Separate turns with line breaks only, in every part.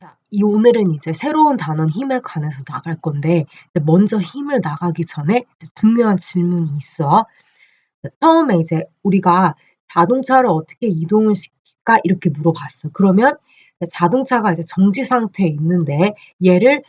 자, 이 오늘은 이제 새로운 단원 힘에 관해서 나갈 건데 먼저 힘을 나가기 전에 중요한 질문이 있어. 처음에 이제 우리가 자동차를 어떻게 이동을 시킬까 이렇게 물어봤어. 그러면 자동차가 이제 정지 상태에 있는데 얘를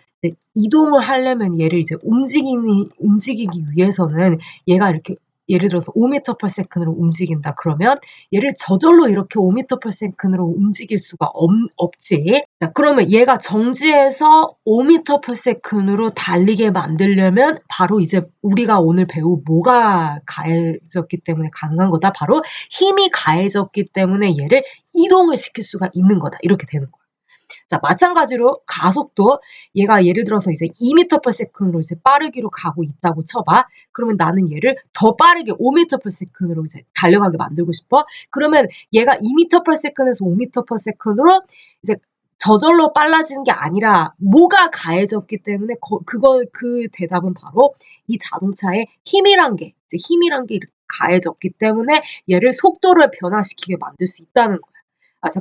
이동을 하려면 얘를 이제 움직이니 움직이기 위해서는 얘가 이렇게 예를 들어서 5m per sec으로 움직인다 그러면 얘를 저절로 이렇게 5m per sec으로 움직일 수가 없, 없지. 자, 그러면 얘가 정지해서 5m per sec으로 달리게 만들려면 바로 이제 우리가 오늘 배우 뭐가 가해졌기 때문에 가능한 거다. 바로 힘이 가해졌기 때문에 얘를 이동을 시킬 수가 있는 거다. 이렇게 되는 거야. 자, 마찬가지로 가속도 얘가 예를 들어서 이제 2m per sec으로 이제 빠르기로 가고 있다고 쳐봐. 그러면 나는 얘를 더 빠르게 5m per sec으로 이제 달려가게 만들고 싶어. 그러면 얘가 2m per sec에서 5m per sec으로 이제 저절로 빨라지는 게 아니라 뭐가 가해졌기 때문에 거, 그거 그 대답은 바로 이 자동차의 힘이란 게 이제 힘이란 게 가해졌기 때문에 얘를 속도를 변화시키게 만들 수 있다는 거야.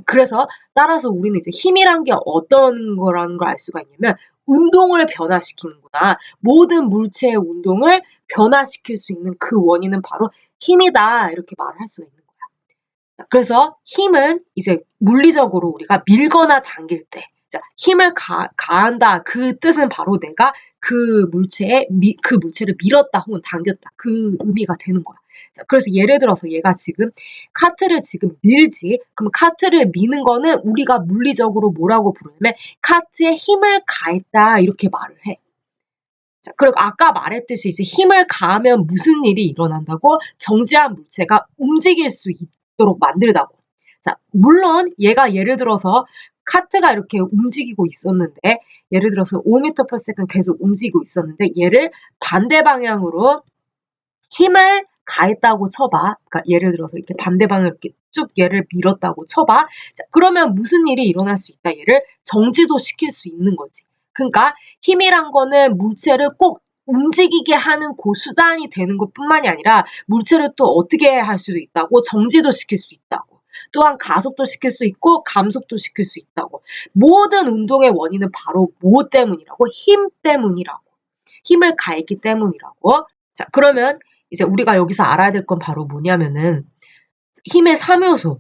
그래서 따라서 우리는 이제 힘이란 게 어떤 거라는 걸 알 수가 있냐면 운동을 변화시키는구나. 모든 물체의 운동을 변화시킬 수 있는 그 원인은 바로 힘이다. 이렇게 말을 할 수가 있는 거야. 그래서 힘은 이제 물리적으로 우리가 밀거나 당길 때 자, 힘을 가, 가한다. 그 뜻은 바로 내가 그 물체에 미, 그 물체를 밀었다 혹은 당겼다. 그 의미가 되는 거야. 자, 그래서 예를 들어서 얘가 지금 카트를 지금 밀지. 그럼 카트를 미는 거는 우리가 물리적으로 뭐라고 부르냐면 카트에 힘을 가했다. 이렇게 말을 해. 자, 그리고 아까 말했듯이 이제 힘을 가하면 무슨 일이 일어난다고? 정지한 물체가 움직일 수 있도록 만들다고. 자, 물론 얘가 예를 들어서 카트가 이렇게 움직이고 있었는데 예를 들어서 5m per second 계속 움직이고 있었는데 얘를 반대 방향으로 힘을 가했다고 쳐봐. 그러니까 예를 들어서 이렇게 반대 방향으로 이렇게 쭉 얘를 밀었다고 쳐봐. 자, 그러면 무슨 일이 일어날 수 있다? 얘를 정지도 시킬 수 있는 거지. 그러니까 힘이란 거는 물체를 꼭 움직이게 하는 그 수단이 되는 것 뿐만이 아니라 물체를 또 어떻게 할 수도 있다고 정지도 시킬 수 있다고. 또한 가속도 시킬 수 있고 감속도 시킬 수 있다고. 모든 운동의 원인은 바로 뭐 때문이라고? 힘 때문이라고. 힘을 가했기 때문이라고. 자, 그러면 이제 우리가 여기서 알아야 될 건 바로 뭐냐면은 힘의 3요소.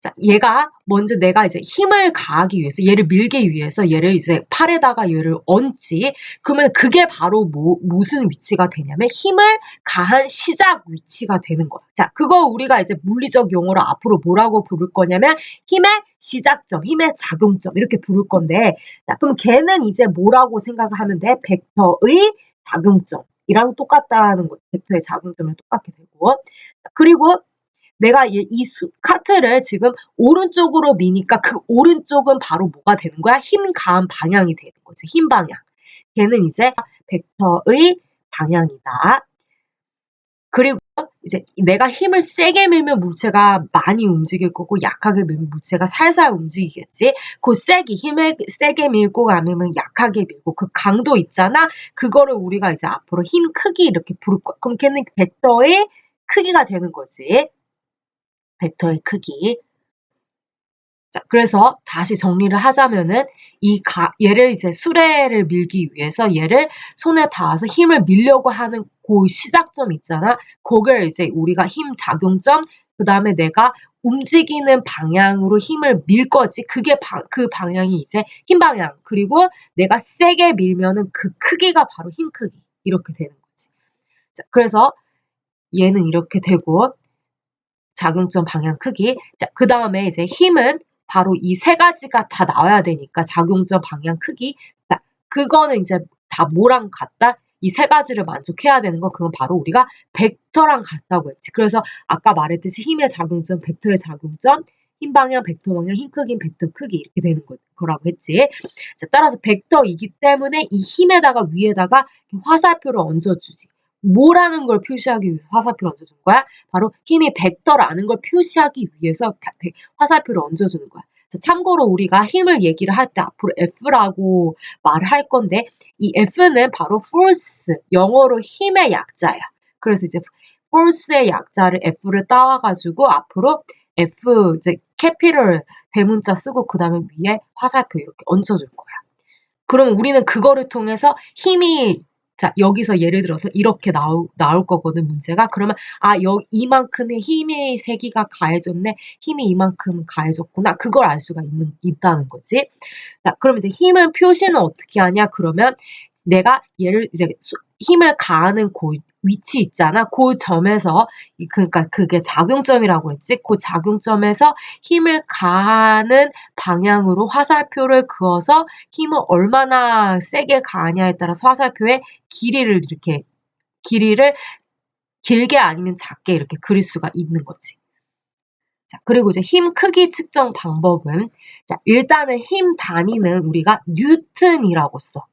자, 얘가 먼저 내가 이제 힘을 가하기 위해서 얘를 밀기 위해서 얘를 이제 팔에다가 얘를 얹지. 그러면 그게 바로 뭐, 무슨 위치가 되냐면 힘을 가한 시작 위치가 되는 거야. 자, 그거 우리가 이제 물리적 용어로 앞으로 뭐라고 부를 거냐면 힘의 시작점, 힘의 작용점 이렇게 부를 건데 자, 그럼 걔는 이제 뭐라고 생각을 하면 돼? 벡터의 작용점. 이랑 똑같다는 거죠. 벡터의 작용점을 똑같게 되고. 그리고 내가 이 수, 카트를 지금 오른쪽으로 미니까 그 오른쪽은 바로 뭐가 되는 거야? 힘 가한 방향이 되는 거지. 힘 방향. 걔는 이제 벡터의 방향이다. 그리고 이제 내가 힘을 세게 밀면 물체가 많이 움직일 거고 약하게 밀면 물체가 살살 움직이겠지. 그 세게 힘을 세게 밀고 아니면 약하게 밀고 그 강도 있잖아. 그거를 우리가 이제 앞으로 힘 크기 이렇게 부를 거야. 그럼 걔는 벡터의 크기가 되는 거지. 벡터의 크기. 자, 그래서 다시 정리를 하자면은 이 가, 얘를 이제 수레를 밀기 위해서 얘를 손에 닿아서 힘을 밀려고 하는 그 시작점 있잖아. 그걸 이제 우리가 힘 작용점, 그 다음에 내가 움직이는 방향으로 힘을 밀 거지. 그게 바, 그 방향이 이제 힘 방향. 그리고 내가 세게 밀면은 그 크기가 바로 힘 크기. 이렇게 되는 거지. 자, 그래서 얘는 이렇게 되고, 작용점 방향 크기. 자, 그 다음에 이제 힘은 바로 이 세 가지가 다 나와야 되니까 작용점 방향 크기. 자, 그거는 이제 다 뭐랑 같다? 이 세 가지를 만족해야 되는 거 그건 바로 우리가 벡터랑 같다고 했지. 그래서 아까 말했듯이 힘의 작용점, 벡터의 작용점, 힘 방향, 벡터 방향, 힘 크기, 벡터 크기 이렇게 되는 거, 라고 했지. 자, 따라서 벡터이기 때문에 이 힘에다가 위에다가 화살표를 얹어주지. 뭐라는 걸 표시하기 위해서 화살표를 얹어준 거야? 바로 힘이 벡터라는 걸 표시하기 위해서 화살표를 얹어주는 거야. 참고로 우리가 힘을 얘기를 할 때 앞으로 F라고 말을 할 건데 이 F는 바로 force, 영어로 힘의 약자야. 그래서 이제 force의 약자를 F를 따와가지고 앞으로 F 이제 캐피를 대문자 쓰고 그 다음에 위에 화살표 이렇게 얹혀줄 거야. 그러면 우리는 그거를 통해서 힘이 자 여기서 예를 들어서 이렇게 나오, 나올 거거든 문제가. 그러면 아 여, 이만큼의 힘의 세기가 가해졌네. 힘이 이만큼 가해졌구나. 그걸 알 수가 있는 있다는 거지. 자 그럼 이제 힘은 표시는 어떻게 하냐? 그러면 내가 얘를 이제 힘을 가하는 그 위치 있잖아. 그 점에서 그러니까 그게 작용점이라고 했지. 그 작용점에서 힘을 가하는 방향으로 화살표를 그어서 힘을 얼마나 세게 가하냐에 따라서 화살표의 길이를 이렇게 길이를 길게 아니면 작게 이렇게 그릴 수가 있는 거지. 자, 그리고 이제 힘 크기 측정 방법은 자, 일단은 힘 단위는 우리가 뉴턴이라고 써.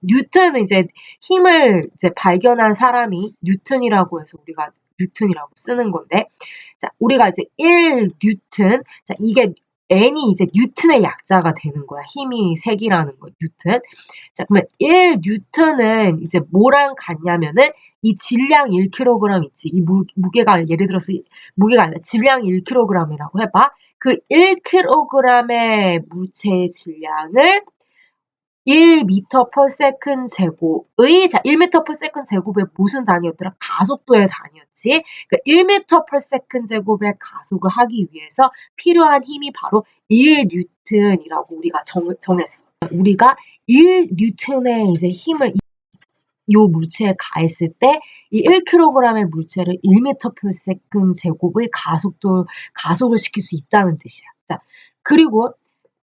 뉴턴은 이제 힘을 이제 발견한 사람이 뉴턴이라고 해서 우리가 뉴턴이라고 쓰는 건데, 자, 우리가 이제 1 뉴턴, 자, 이게 n이 이제 뉴턴의 약자가 되는 거야. 힘이 색이라는 거, 뉴턴. 자, 그러면 1 뉴턴은 이제 뭐랑 같냐면은 이 질량 1kg 있지. 이 무, 무게가 예를 들어서 무게가 아니라 질량 1kg이라고 해봐. 그 1kg의 물체의 질량을 1m per second 제곱의 자 1m per second 제곱의 무슨 단위였더라? 가속도의 단위였지. 그러니까 1m per second 제곱의 가속을 하기 위해서 필요한 힘이 바로 1뉴턴이라고 우리가 정, 정했어. 우리가 1뉴턴의 이제 힘을 이 물체에 가했을 때 이 1kg의 물체를 1m per second 제곱의 가속도 가속을 시킬 수 있다는 뜻이야. 자, 그리고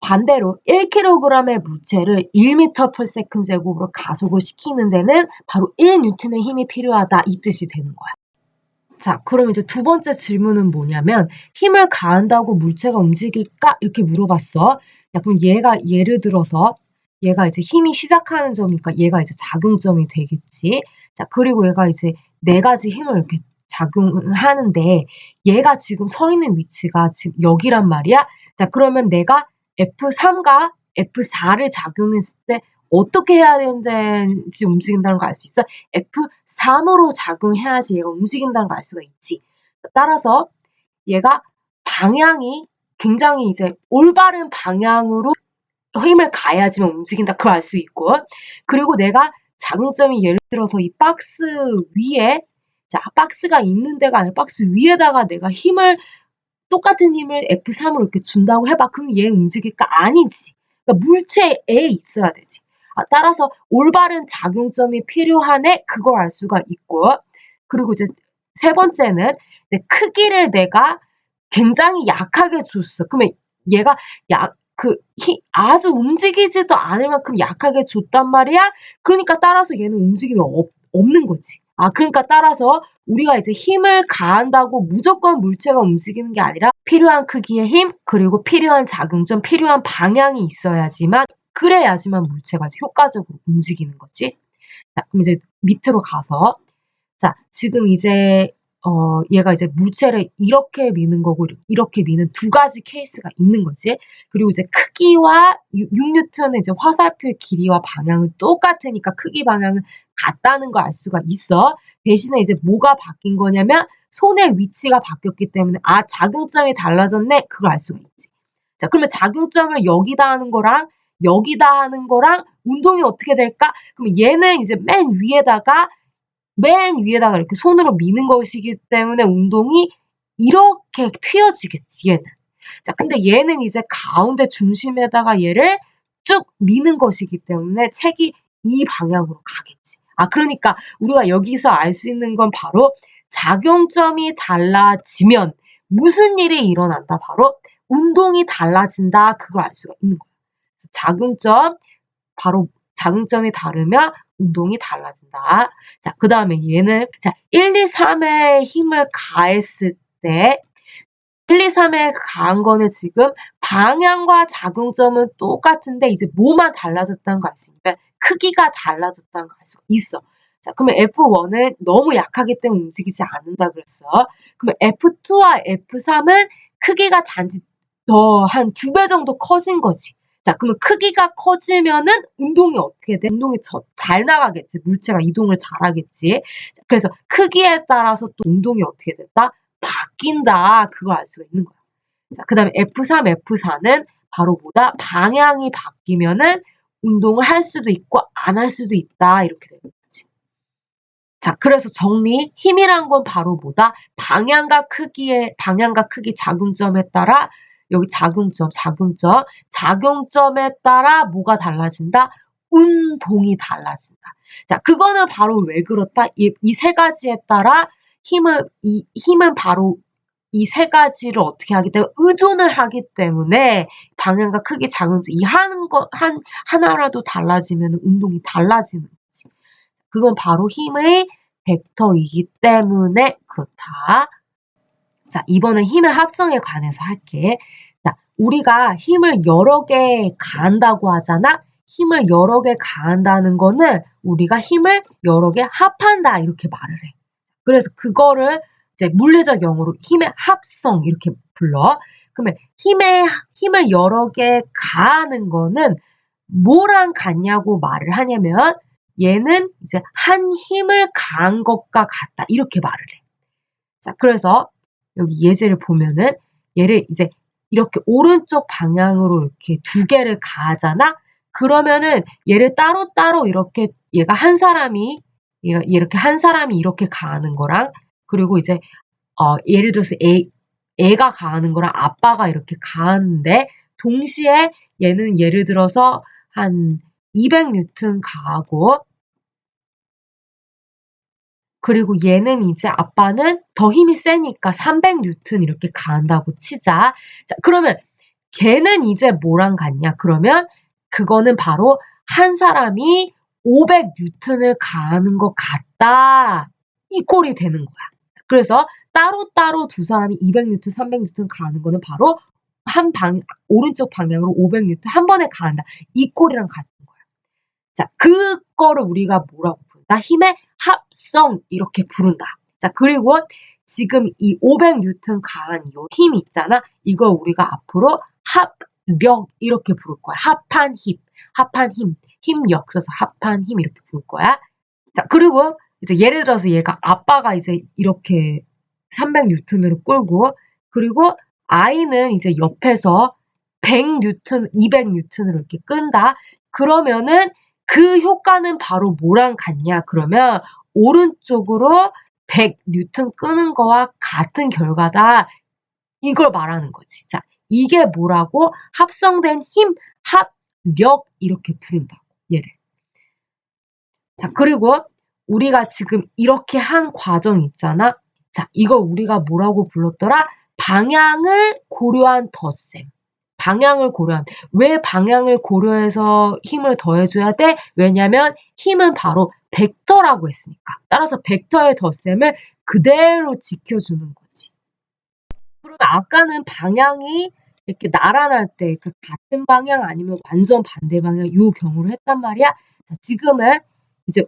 반대로 1kg의 물체를 1m per second 제곱으로 가속을 시키는 데는 바로 1N의 힘이 필요하다 이 뜻이 되는 거야. 자, 그럼 이제 두 번째 질문은 뭐냐면 힘을 가한다고 물체가 움직일까? 이렇게 물어봤어. 야, 그럼 얘가 예를 들어서 얘가 이제 힘이 시작하는 점이니까 얘가 이제 작용점이 되겠지. 자, 그리고 얘가 이제 네 가지 힘을 이렇게 작용을 하는데 얘가 지금 서 있는 위치가 지금 여기란 말이야. 자, 그러면 내가 F3과 F4를 작용했을 때 어떻게 해야 되는지 움직인다는 걸 알 수 있어. F3으로 작용해야지 얘가 움직인다는 걸 알 수가 있지. 따라서 얘가 방향이 굉장히 이제 올바른 방향으로 힘을 가야지만 움직인다. 그걸 알 수 있고. 그리고 내가 작용점이 예를 들어서 이 박스 위에 자, 박스가 있는 데가 아니라 박스 위에다가 내가 힘을 똑같은 힘을 F3으로 이렇게 준다고 해봐. 그럼 얘 움직일까? 아니지. 그러니까 물체에 있어야 되지. 아, 따라서 올바른 작용점이 필요하네? 그걸 알 수가 있고. 그리고 이제 세 번째는 크기를 내가 굉장히 약하게 줬어. 그러면 얘가 약, 그, 히, 아주 움직이지도 않을 만큼 약하게 줬단 말이야? 그러니까 따라서 얘는 움직임이 없, 없는 거지. 아, 그러니까 따라서 우리가 이제 힘을 가한다고 무조건 물체가 움직이는 게 아니라 필요한 크기의 힘, 그리고 필요한 작용점, 필요한 방향이 있어야지만, 그래야지만 물체가 효과적으로 움직이는 거지. 자, 그럼 이제 밑으로 가서, 자, 지금 이제 어, 얘가 이제 물체를 이렇게 미는 거고 이렇게 미는 두 가지 케이스가 있는 거지. 그리고 이제 크기와 6뉴턴의 이제 화살표의 길이와 방향은 똑같으니까 크기 방향은 같다는 걸 알 수가 있어. 대신에 이제 뭐가 바뀐 거냐면 손의 위치가 바뀌었기 때문에 아 작용점이 달라졌네 그걸 알 수가 있지. 자 그러면 작용점을 여기다 하는 거랑 여기다 하는 거랑 운동이 어떻게 될까? 그럼 얘는 이제 맨 위에다가 맨 위에다가 이렇게 손으로 미는 것이기 때문에 운동이 이렇게 트여지겠지, 얘는. 자, 근데 얘는 이제 가운데 중심에다가 얘를 쭉 미는 것이기 때문에 책이 이 방향으로 가겠지. 아, 그러니까 우리가 여기서 알 수 있는 건 바로 작용점이 달라지면 무슨 일이 일어난다? 바로 운동이 달라진다. 그걸 알 수가 있는 거예요. 작용점, 바로 작용점이 다르면 운동이 달라진다. 자, 그 다음에 얘는, 자, 1, 2, 3에 힘을 가했을 때, 1, 2, 3에 가한 거는 지금 방향과 작용점은 똑같은데, 이제 뭐만 달라졌다는 걸 알 수 있냐면, 크기가 달라졌다는 걸 알 수 있어. 자, 그러면 F1은 너무 약하기 때문에 움직이지 않는다 그랬어. 그러면 F2와 F3은 크기가 단지 더 한 두 배 정도 커진 거지. 자, 그러면 크기가 커지면은 운동이 어떻게 돼? 운동이 잘 나가겠지. 물체가 이동을 잘 하겠지. 그래서 크기에 따라서 또 운동이 어떻게 된다? 바뀐다. 그걸 알 수가 있는 거야. 자, 그 다음에 F3, F4는 바로 뭐다? 방향이 바뀌면은 운동을 할 수도 있고 안 할 수도 있다. 이렇게 되는 거지. 자, 그래서 정리. 힘이란 건 바로 뭐다? 방향과 크기의, 방향과 크기 작용점에 따라 여기 작용점, 작용점, 작용점에 따라 뭐가 달라진다? 운동이 달라진다. 자, 그거는 바로 왜 그렇다? 이 세 가지에 따라 힘은, 이 힘은 바로 이 세 가지를 어떻게 하기 때문에 의존을 하기 때문에 방향과 크기, 작용점, 이 하는 거, 한, 하나라도 달라지면 운동이 달라지는 거지. 그건 바로 힘의 벡터이기 때문에 그렇다. 자, 이번엔 힘의 합성에 관해서 할게. 자, 우리가 힘을 여러 개 가한다고 하잖아? 힘을 여러 개 가한다는 거는 우리가 힘을 여러 개 합한다 이렇게 말을 해. 그래서 그거를 이제 물리적 용어로 힘의 합성 이렇게 불러. 그러면 힘의 힘을 여러 개 가하는 거는 뭐랑 같냐고 말을 하냐면 얘는 이제 한 힘을 가한 것과 같다 이렇게 말을 해. 자, 그래서 여기 예제를 보면은 얘를 이제 이렇게 오른쪽 방향으로 이렇게 두 개를 가하잖아. 그러면은 얘를 따로따로 이렇게 얘가 한 사람이 이렇게 한 사람이 이렇게 가하는 거랑 그리고 이제 어 예를 들어서 애 애가 가하는 거랑 아빠가 이렇게 가하는데 동시에 얘는 예를 들어서 한 200뉴턴 가하고 그리고 얘는 이제 아빠는 더 힘이 세니까 300뉴턴 이렇게 가한다고 치자. 자, 그러면 걔는 이제 뭐랑 같냐? 그러면 그거는 바로 한 사람이 500뉴턴을 가하는 것 같다. 이 꼴이 되는 거야. 그래서 따로따로 두 사람이 200뉴턴, 300뉴턴 가하는 거는 바로 한 방, 오른쪽 방향으로 500뉴턴 한 번에 가한다. 이 꼴이랑 같은 거야. 자, 그거를 우리가 뭐라고 부른다? 힘의 합성 이렇게 부른다. 자, 그리고 지금 이 500뉴턴 가한 이 힘이 있잖아. 이거 우리가 앞으로 합, 력 이렇게 부를 거야. 합한 힘, 합한 힘, 힘력 써서 합한 힘 이렇게 부를 거야. 자 그리고 이제 예를 들어서 얘가 아빠가 이제 이렇게 300뉴턴으로 끌고 그리고 아이는 이제 옆에서 100뉴턴, 200뉴턴으로 이렇게 끈다. 그러면은 그 효과는 바로 뭐랑 같냐? 그러면 오른쪽으로 100뉴턴 끄는 거와 같은 결과다. 이걸 말하는 거지. 자, 이게 뭐라고? 합성된 힘, 합력 이렇게 부른다고 얘를. 자 그리고 우리가 지금 이렇게 한 과정 있잖아. 자 이걸 우리가 뭐라고 불렀더라? 방향을 고려한 덧셈. 방향을 고려한. 왜 방향을 고려해서 힘을 더해줘야 돼? 왜냐면 힘은 바로 벡터라고 했으니까. 따라서 벡터의 덧셈을 그대로 지켜주는 거지. 그러면 아까는 방향이 이렇게 나란할 때 그 같은 방향 아니면 완전 반대 방향 요 경우를 했단 말이야. 자, 지금은 이제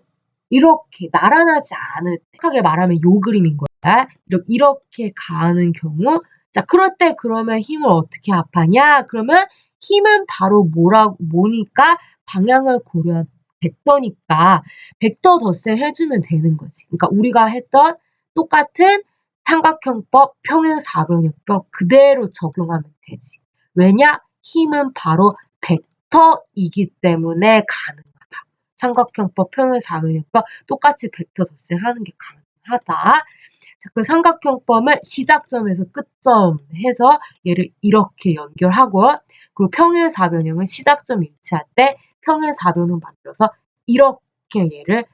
이렇게 나란하지 않을 하게 말하면 요 그림인 거야. 이렇게 가는 경우 자 그럴 때 그러면 힘을 어떻게 합하냐? 그러면 힘은 바로 뭐라고 뭐니까 방향을 고려한 벡터니까 벡터 덧셈 해주면 되는 거지. 그러니까 우리가 했던 똑같은 삼각형법, 평행사변형법 그대로 적용하면 되지. 왜냐? 힘은 바로 벡터이기 때문에 가능하다. 삼각형법, 평행사변형법 똑같이 벡터 덧셈하는 게 가능하다. 자, 그 삼각형법을 시작점에서 끝점 해서 얘를 이렇게 연결하고 그리고 평행사변형은 시작점 일치할 때 평행사변을 만들어서 이렇게 얘를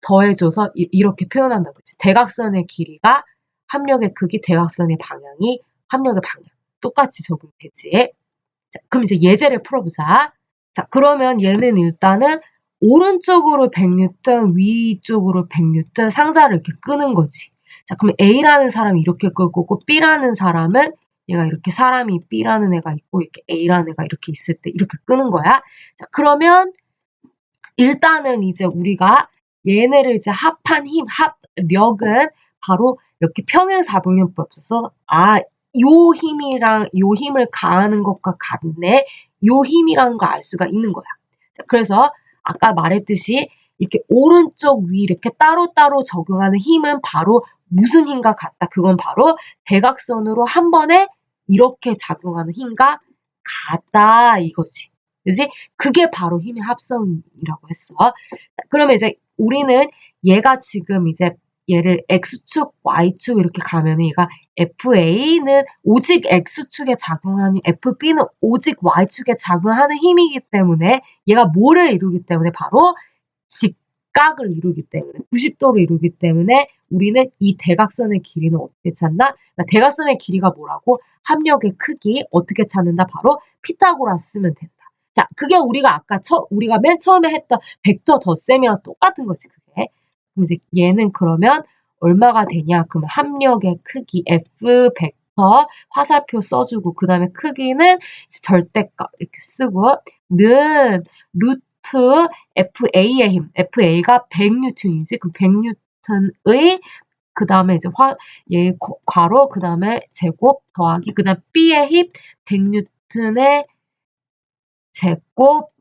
더해줘서 이 렇게 표현한다고 했지. 대각선의 길이가 합력의 크기, 대각선의 방향이 합력의 방향. 똑같이 적용되지. 자, 그럼 이제 예제를 풀어보자. 자, 그러면 얘는 일단은 오른쪽으로 100뉴턴, 위쪽으로 100뉴턴 상자를 이렇게 끄는 거지. 자, 그럼 A라는 사람이 이렇게 끌 거고 B라는 사람은 얘가 이렇게 사람이 B라는 애가 있고 이렇게 A라는 애가 이렇게 있을 때 이렇게 끄는 거야. 자, 그러면 일단은 이제 우리가 얘네를 이제 합한 힘, 합력은 바로 이렇게 평행사분형법 써서 아, 요 힘이랑 요 힘을 가하는 것과 같네. 요 힘이라는 걸 알 수가 있는 거야. 자, 그래서 아까 말했듯이 이렇게 오른쪽 위 이렇게 따로따로 적용하는 힘은 바로 무슨 힘과 같다. 그건 바로 대각선으로 한 번에 이렇게 작용하는 힘과 같다 이거지. 그지? 그게 바로 힘의 합성이라고 했어. 그러면 이제 우리는 얘가 지금 이제 얘를 x축, y축 이렇게 가면 얘가 FA는 오직 x축에 작용하는 FB는 오직 y축에 작용하는 힘이기 때문에 얘가 뭐를 이루기 때문에 바로 직각을 이루기 때문에 90도를 이루기 때문에 우리는 이 대각선의 길이는 어떻게 찾나? 그러니까 대각선의 길이가 뭐라고? 합력의 크기 어떻게 찾는다? 바로 피타고라스 쓰면 된다. 자, 그게 우리가 아까 처, 우리가 맨 처음에 했던 벡터 덧셈이랑 똑같은 거지, 그게. 그럼 이제 얘는 그러면 얼마가 되냐? 그러면 합력의 크기 F 벡터 화살표 써주고 그 다음에 크기는 절대값 이렇게 쓰고 는 루트 FA의 힘 FA가 100뉴턴이지 그럼 100뉴턴의 그 다음에 이제 화, 얘 괄호 그 다음에 제곱 더하기 그 다음 B의 힘 100뉴턴의 제곱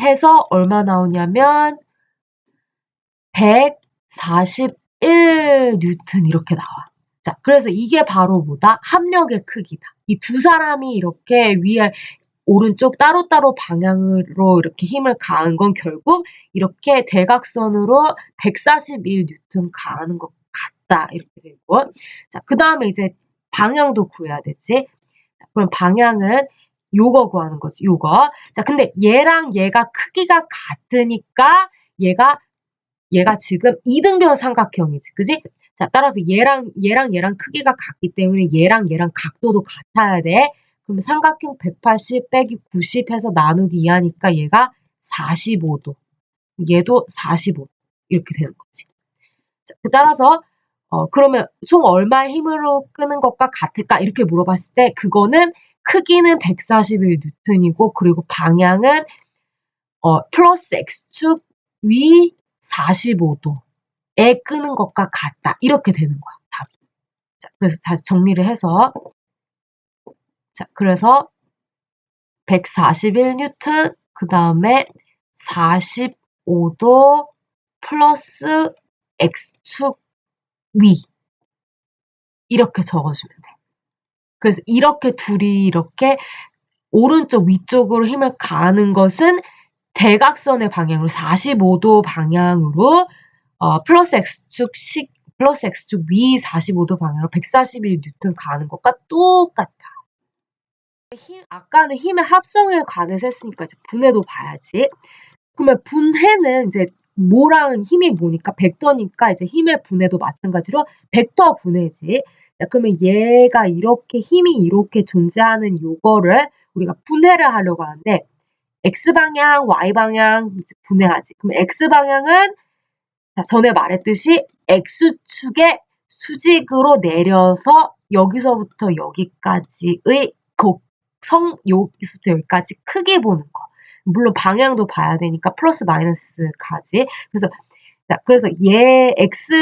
해서 얼마 나오냐면 141 뉴턴 이렇게 나와. 자, 그래서 이게 바로 뭐다? 합력의 크기다. 이 두 사람이 이렇게 위에 오른쪽 따로따로 방향으로 이렇게 힘을 가한 건 결국 이렇게 대각선으로 141 뉴턴 가하는 것 같다. 이렇게 되고. 자, 그 다음에 이제 방향도 구해야 되지. 자, 그럼 방향은 요거 구하는 거지, 요거. 자, 근데 얘랑 얘가 크기가 같으니까 얘가 얘가 지금 이등변 삼각형이지, 그지? 자, 따라서 얘랑 얘랑 얘랑 크기가 같기 때문에 얘랑 얘랑 각도도 같아야 돼. 그럼 삼각형 180 빼기 90 해서 나누기 2 하니까 얘가 45도. 얘도 45도. 이렇게 되는 거지. 자, 그 따라서 어, 그러면 총 얼마의 힘으로 끄는 것과 같을까? 이렇게 물어봤을 때 그거는 크기는 141 뉴턴이고 그리고 방향은 어, 플러스 x축 위 45도에 끄는 것과 같다. 이렇게 되는 거야, 답이. 자, 그래서 다시 정리를 해서 자, 그래서 141 뉴턴 그 다음에 45도 플러스 x축 위 이렇게 적어주면 돼. 그래서 이렇게 둘이 이렇게 오른쪽 위쪽으로 힘을 가하는 것은 대각선의 방향으로 45도 방향으로 어, 플러스 x축 식 플러스 x축 위 45도 방향으로 141 뉴턴 가는 것과 똑같다. 힘, 아까는 힘의 합성에 관해서 했으니까 이제 분해도 봐야지. 그러면 분해는 이제 뭐랑 힘이 뭐니까 벡터니까 이제 힘의 분해도 마찬가지로 벡터 분해지. 그러면 얘가 이렇게 힘이 이렇게 존재하는 요거를 우리가 분해를 하려고 하는데 x방향, y방향 분해하지. 그럼 x방향은 전에 말했듯이 x축의 수직으로 내려서 여기서부터 여기까지의 곡성 여기서부터 여기까지 크게 보는 거. 물론 방향도 봐야 되니까 플러스 마이너스까지. 그래서 그래서 얘 x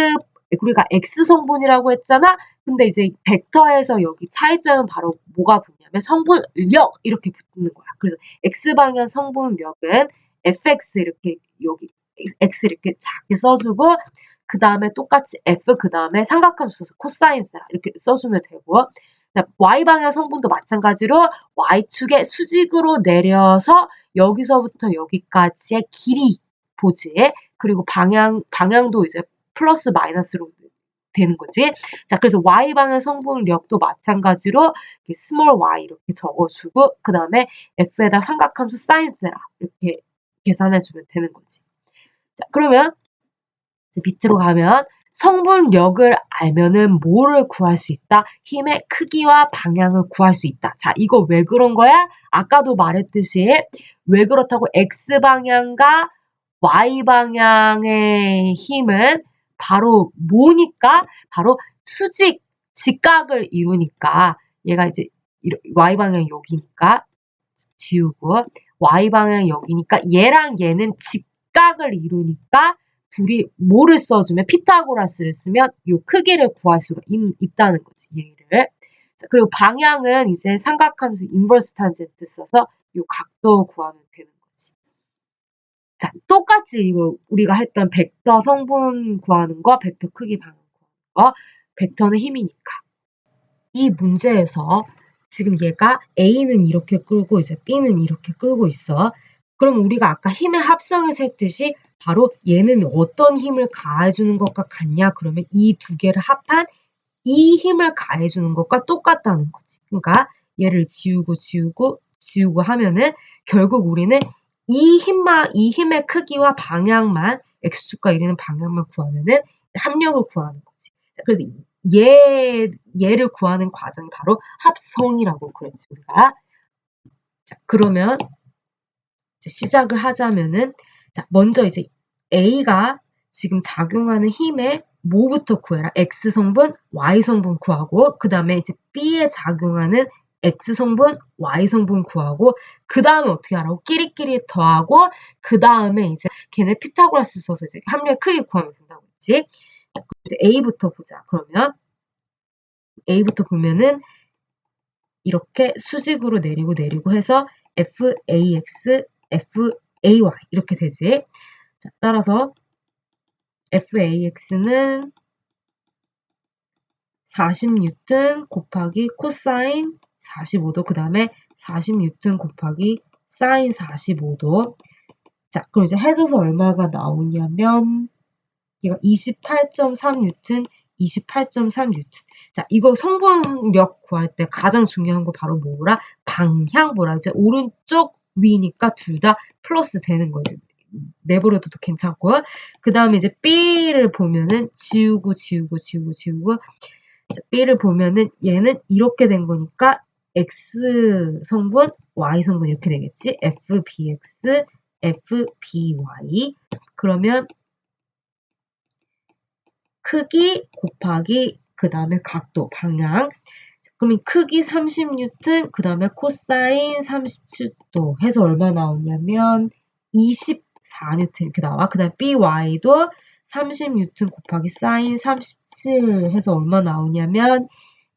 우리가 x 성분이라고 했잖아. 근데 이제 벡터에서 여기 차이점은 바로 뭐가 붙냐면 성분력 이렇게 붙는 거야. 그래서 x방향 성분력은 fx 이렇게 여기 x 이렇게 작게 써주고 그 다음에 똑같이 f 그 다음에 삼각함수 써서 코사인 세라 이렇게 써주면 되고 y방향 성분도 마찬가지로 y축의 수직으로 내려서 여기서부터 여기까지의 길이 보지 그리고 방향 방향도 이제 플러스 마이너스로 되는 거지. 자, 그래서 y 방향 성분력도 마찬가지로 스몰 y 이렇게 적어주고 그 다음에 f에다 삼각함수 사인 세라 이렇게 계산해주면 되는 거지. 자, 그러면 이제 밑으로 가면 성분력을 알면은 뭐를 구할 수 있다? 힘의 크기와 방향을 구할 수 있다. 자, 이거 왜 그런 거야? 아까도 말했듯이 왜 그렇다고 x방향과 y방향의 힘은 바로 뭐니까? 바로 수직, 직각을 이루니까 얘가 이제 y방향 여기니까 지우고 y방향 여기니까 얘랑 얘는 직각을 이루니까 둘이 뭐를 써주면 피타고라스를 쓰면 이 크기를 구할 수가 있, 다는 거지 얘를 자, 그리고 방향은 이제 삼각함수 인버스 탄젠트 써서 이 각도 구하면 되는 자 똑같이 이거 우리가 했던 벡터 성분 구하는 거 벡터 크기 방향 구하는 거 벡터는 힘이니까 이 문제에서 지금 얘가 A는 이렇게 끌고 이제 B는 이렇게 끌고 있어. 그럼 우리가 아까 힘의 합성에서 했듯이 바로 얘는 어떤 힘을 가해주는 것과 같냐? 그러면 이 두 개를 합한 이 힘을 가해주는 것과 똑같다는 거지. 그러니까 얘를 지우고 지우고 지우고 하면은 결국 우리는 이 힘만 이 힘의 크기와 방향만 x축과 이르는 방향만 구하면은 합력을 구하는 거지. 그래서 얘 얘를 구하는 과정이 바로 합성이라고 그랬지 우리가. 자 그러면 시작을 하자면은 자 먼저 이제 A가 지금 작용하는 힘의 뭐부터 구해라? X 성분, Y 성분 구하고 그 다음에 이제 B에 작용하는 X 성분, Y 성분 구하고 그 다음에 어떻게 하라고? 끼리끼리 더하고 그 다음에 이제 걔네 피타고라스 써서 이제 합력의 크기 구하면 된다고 했지. 이제 A부터 보자. 그러면 A부터 보면은 이렇게 수직으로 내리고 내리고 해서 FAX, FAY 이렇게 되지. 자, 따라서 FAX는 40뉴턴 곱하기 코사인 45도 그 다음에 40뉴턴 곱하기 사인 45도. 자 그럼 이제 해줘서 얼마가 나오냐면 이거 28.3뉴턴 28.3뉴턴 자 이거 성분력 구할 때 가장 중요한 거 바로 뭐라? 방향 뭐라? 이제 오른쪽 위니까 둘 다 플러스 되는 거지. 내버려둬도 괜찮고요. 그 다음에 이제 B를 보면은 지우고 지우고 지우고 지우고. B를 보면은 얘는 이렇게 된 거니까 X 성분, Y 성분 이렇게 되겠지? FBX, FBY 그러면 크기 곱하기 그 다음에 각도, 방향 그러면 크기 30뉴턴, 그 다음에 코사인 37도 해서 얼마 나오냐면 24뉴턴 이렇게 나와. 그 다음에 BY도 30뉴턴 곱하기 사인 37 해서 얼마 나오냐면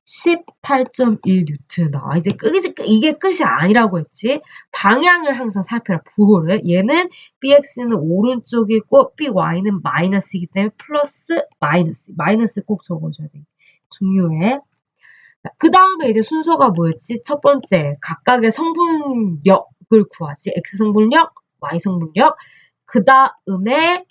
18.1뉴턴 나와. 이제 끝이, 이게 끝이 아니라고 했지. 방향을 항상 살펴라. 부호를. 얘는 bx는 오른쪽이고 by는 마이너스이기 때문에 플러스 마이너스. 마이너스 꼭 적어줘야 돼. 중요해. 그 다음에 이제 순서가 뭐였지? 첫 번째, 각각의 성분력을 구하지. x 성분력, y 성분력. 그 다음에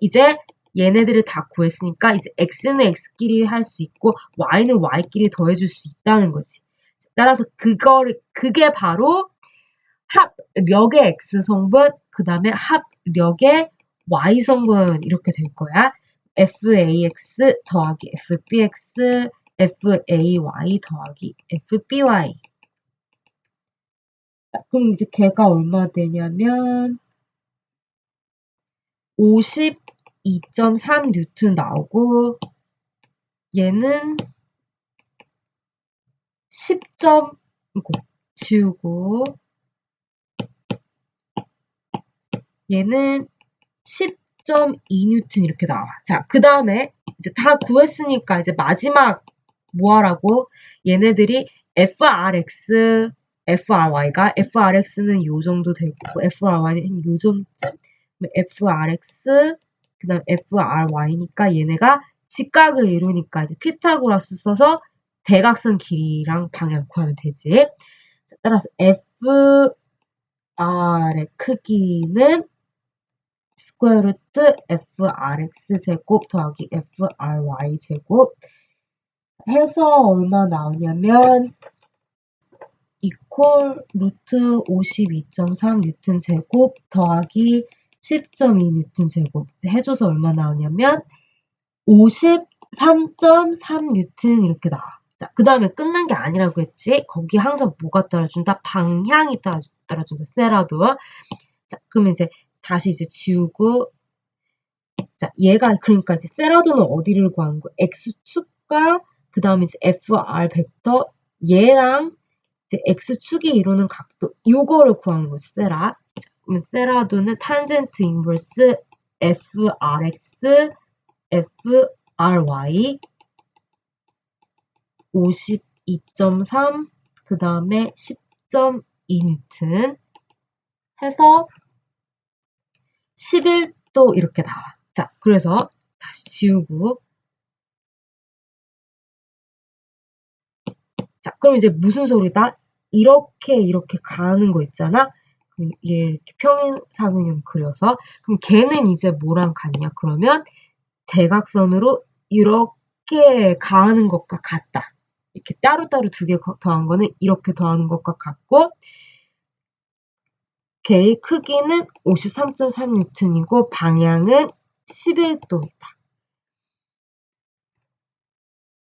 이제 얘네들을 다 구했으니까 이제 x는 x끼리 할 수 있고 y는 y끼리 더해줄 수 있다는 거지. 따라서 그거를 그게 바로 합력의 x 성분 그 다음에 합력의 y 성분 이렇게 될 거야. fax 더하기 fbx fay 더하기 fby 그럼 이제 걔가 얼마 되냐면 50 2.3 뉴턴 나오고 얘는 10. 지우고 얘는 10.2 뉴턴 이렇게 나와. 자, 그 다음에 이제 다 구했으니까 이제 마지막 뭐 하라고? 얘네들이 FRX, FRY가 FRX는 요 정도 되고 FRY는 요 정도쯤 FRX 그 다음 FRY니까 얘네가 직각을 이루니까 이제 피타고라스 써서 대각선 길이랑 방향 구하면 되지. 자, 따라서 FR의 크기는 스퀘어 루트 FRX 제곱 더하기 FRY 제곱 해서 얼마 나오냐면 이퀄 루트 52.3 뉴턴 제곱 더하기 10.2뉴턴 제곱 해줘서 얼마 나오냐면 53.3뉴턴 이렇게 나와. 자, 그 다음에 끝난 게 아니라고 했지. 거기 항상 뭐가 따라준다? 방향이 따라, 따라준다. 세라도. 자, 그러면 이제 다시 이제 지우고 자, 얘가 그러니까 이제 세라도는 어디를 구하는 거야? x축과 그 다음에 이제 fr 벡터 얘랑 이제 x축이 이루는 각도 요거를 구하는 거지, 세라. 세라도는 탄젠트 인버스 FRX, FRY 52.3, 그 다음에 10.2뉴턴 해서 11도 이렇게 나와. 자, 그래서 다시 지우고 자, 그럼 이제 무슨 소리다? 이렇게 이렇게 가는 거 있잖아. 얘 이렇게 평행사근형 그려서 그럼 걔는 이제 뭐랑 같냐? 그러면 대각선으로 이렇게 가는 것과 같다. 이렇게 따로따로 두 개 더한 거는 이렇게 더하는 것과 같고 걔의 크기는 53.3N이고 방향은 11도이다.